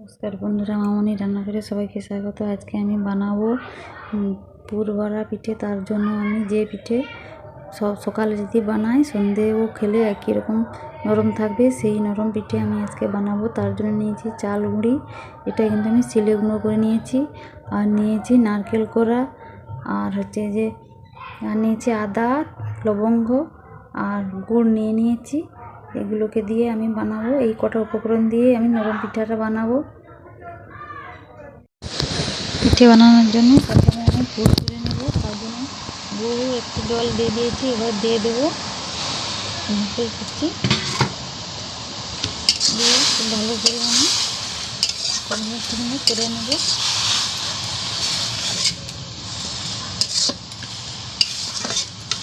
নমস্কার বন্ধুরা মামনি রান্নাঘরে সবাইকে স্বাগত। আজকে আমি বানাবো পুরবড়া পিঠে। তার জন্য আমি যে পিঠে সব সকালে যদি বানাই, সন্ধেও খেলে একই রকম নরম থাকবে। সেই নরম পিঠে আমি আজকে বানাবো। তার জন্য নিয়েছি চাল গুঁড়ি। এটা কিন্তু আমি সিলে গুঁড়ো করে নিয়েছি। আর নিয়েছি নারকেল কোড়া। আর হচ্ছে যে, আর নিয়েছি আদা, লবঙ্গ, আর গুড় নিয়ে নিয়েছি। এগুলোকে দিয়ে আমি বানাবো, এই কটা উপকরণ দিয়ে আমি নরম পিঠাটা বানাবো। পিঠে বানানোর জন্য প্রথমে আমি পুর করে নেব, তার জন্য গুঁড়ো একটু জল দিয়ে দিয়েছি, এবার দিয়ে দেবো নারকেল কুচি। দিয়ে ভালো করে আমি কড়াইয়ের করে নেব।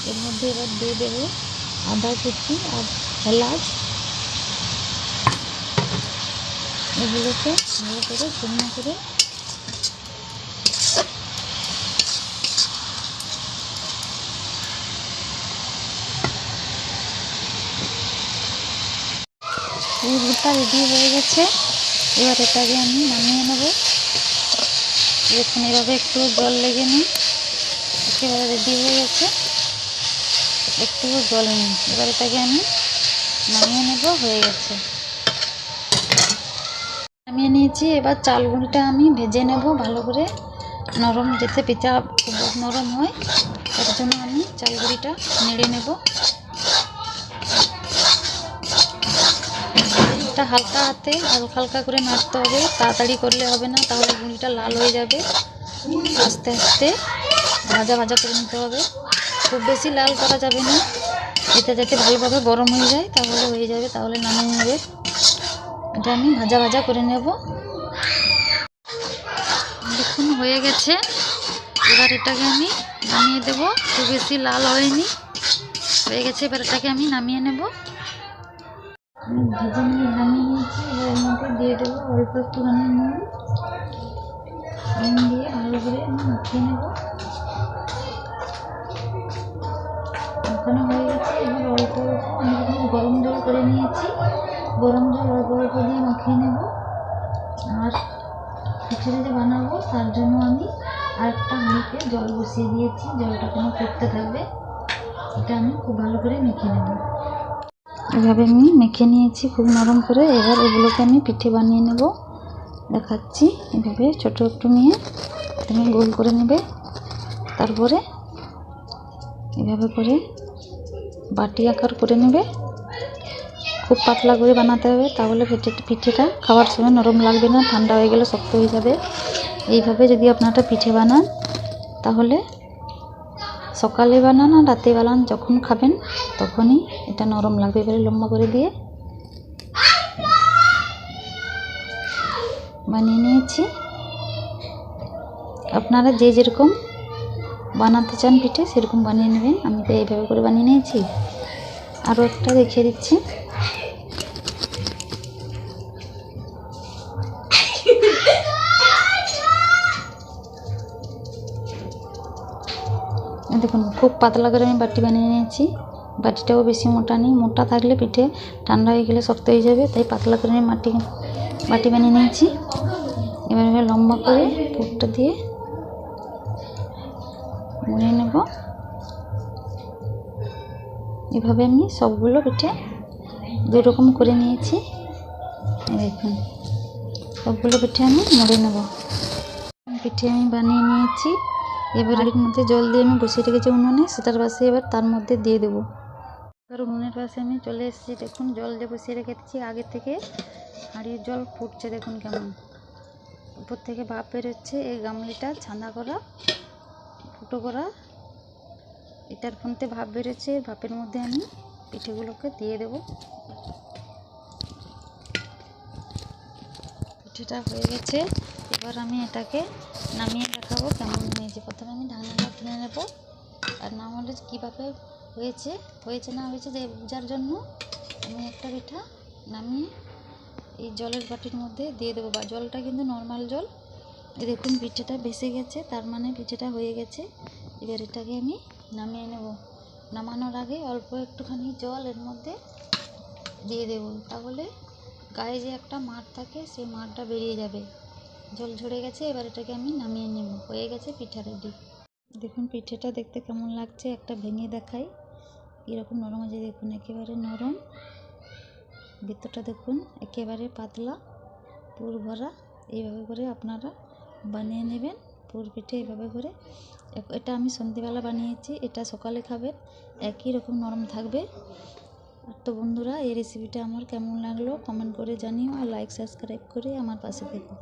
এর মধ্যে এবার দিয়ে দেবো আদা কুচি আর এলাচ। এগুলোকে ভালো করে শুকনো করে পুরটা রেডি হয়ে গেছে। এবার এটাকে আমি নামিয়ে নেব। দেখুন, এভাবে একটু জল লেগে নিই একেবারে রেডি হয়ে গেছে। একটুও জল নেই এবার এটাকে আমি নামিয়ে নেব, হয়ে গেছে। নামিয়ে নিয়েছি, এবার চাল গুঁড়িটা আমি ভেজে নেব ভালো করে। নরম যাতে পিঠা নরম হয়, তার জন্য আমি চাল গুঁড়িটা নেড়ে নেব। এটা হালকা হাতে হালকা হালকা করে নাড়তে হবে, তাড়াতাড়ি করলে হবে না, তাহলে গুঁড়িটা লাল হয়ে যাবে। আস্তে আস্তে ভাজা ভাজা করে নিতে হবে। খুব বেশি লাল করা যাবে না। এটা যাতে ভালোভাবে গরম হয়ে যায় তাহলে হয়ে যাবে, তাহলে নামিয়ে নেবে। এটা আমি ভাজা ভাজা করে নেব। দেখুন, হয়ে গেছে। এবার এটাকে আমি নামিয়ে দেব। খুব বেশি লাল হয়নি। হয়ে গেছে, এবার এটাকে আমি নামিয়ে নেব। ভেজে নিয়ে নামিয়ে নিয়েছি। এবার মধ্যে দিয়ে দেবো অল্প একটুখানি নুন। নুন দিয়ে ভালো করে আমি মাখিয়ে নেব। মাখানো হয়ে গেছে। এবার অল্প আমি গরম জল করে নিয়েছি। গরম জল অল্প অল্প দিয়ে মাখিয়ে নেব। আর খিচুড়ি বানাবো, তার জন্য আমি আরেকটা হাঁড়িতে জল বসিয়ে দিয়েছি। জলটা কোনো করতে থাকবে। এটা আমি খুব ভালো করে মেখে নেব। এভাবে আমি মেখে নিয়েছি খুব নরম করে। এবার এগুলোকে আমি পিঠে বানিয়ে নেব। দেখাচ্ছি এভাবে ছোটো একটু নিয়ে। তুমি গোল করে নেবে। তারপরে এভাবে করে বাটি আকার করে নেবে। খুব পাতলা করে বানাতে হবে, তাহলে পিঠে পিঠেটা খাওয়ার সময় নরম লাগবে না, ঠান্ডা হয়ে গেলে শক্ত হয়ে যাবে। এইভাবে যদি আপনারা পিঠে বানান, তাহলে সকালে বানান আর রাতে বানান, যখন খাবেন তখনই এটা নরম লাগবে এবারে লম্বা করে দিয়ে। বানিয়ে নিয়েছি। আপনারা যে যেরকম বানাতে চান পিঠে, সেরকম বানিয়ে নেবেন। আমি তো এইভাবে করে বানিয়ে নিয়েছি। আরও একটা দেখিয়ে দিচ্ছি। দেখুন, খুব পাতলা করে আমি বাটি বানিয়ে নিয়েছি। বাটিটাও বেশি মোটা নেই। মোটা থাকলে পিঠে ঠান্ডা হয়ে গেলে শক্ত হয়ে যাবে। তাই পাতলা করে আমি মাটি, বাটি বানিয়ে নিয়েছি। এবার লম্বা করে পুরটা দিয়ে মুড়িয়ে নেব। এভাবে আমি সবগুলো পিঠে দুই রকম করে নিয়েছি। দেখুন, সবগুলো পিঠে আমি মুড়ে নেব। পিঠে আমি বানিয়ে নিয়েছি। এবার এর মধ্যে জল দিয়ে আমি বসিয়ে রেখেছি উনুনে, সেটার পাশে এবার তার মধ্যে দিয়ে দেবো। এবার উনুনের পাশে আমি চলে এসেছি, দেখুন, জল যে বসিয়ে রেখেছি আগে থেকে হাঁড়ির জল ফুটছে, দেখুন কেমন। উপর থেকে ভাপ বেরোচ্ছে, এই গামলিটা ছানা করা। ফুটো করা। এটার ফোনতে ভাপ বেরোচ্ছে ভাপের মধ্যে আমি পিঠেগুলোকে দিয়ে দেবো। পিঠেটা হয়ে গেছে। এবার আমি এটাকে নামিয়ে দেখাবো কেমন হয়েছে। প্রথমে আমি ঢাকনাটা তুলে নেব। আর না হলে কীভাবে হয়েছে হয়েছে না হয়েছে যে বোঝার জন্য আমি একটা পিঠা নামিয়ে এই জলের বাটির মধ্যে দিয়ে দেবো। বা জলটা কিন্তু নর্মাল জল। দেখুন, পিঠেটা ভেসে গেছে, তার মানে পিঠেটা হয়ে গেছে। এবার এটাকে আমি নামিয়ে নেব। নামানোর আগে অল্প একটুখানি জল এর মধ্যে দিয়ে দেবো, তাহলে গায়ে যে একটা মাঠ থাকে, সেই মাঠটা বেরিয়ে যাবে। জল ঝরে গেছে, এবার এটাকে আমি নামিয়ে নেব। হয়ে গেছে পিঠা রেডি দেখুন, পিঠেটা দেখতে কেমন লাগছে, একটা ভেঙে দেখাই। কীরকম নরম আছে, দেখুন, একেবারে নরম। ভিতরটা দেখুন, একেবারে পাতলা পুর ভরা এইভাবে করে আপনারা বানিয়ে নেবেন, পুর পিঠে এভাবে করে। এটা আমি সন্ধেবেলা বানিয়েছি, এটা সকালে খাবেন, একই রকম নরম থাকবে। তো বন্ধুরা, এই রেসিপিটা আমার কেমন লাগল? কমেন্ট করে জানিও আর লাইক সাবস্ক্রাইব করে আমার পাশে থেকো।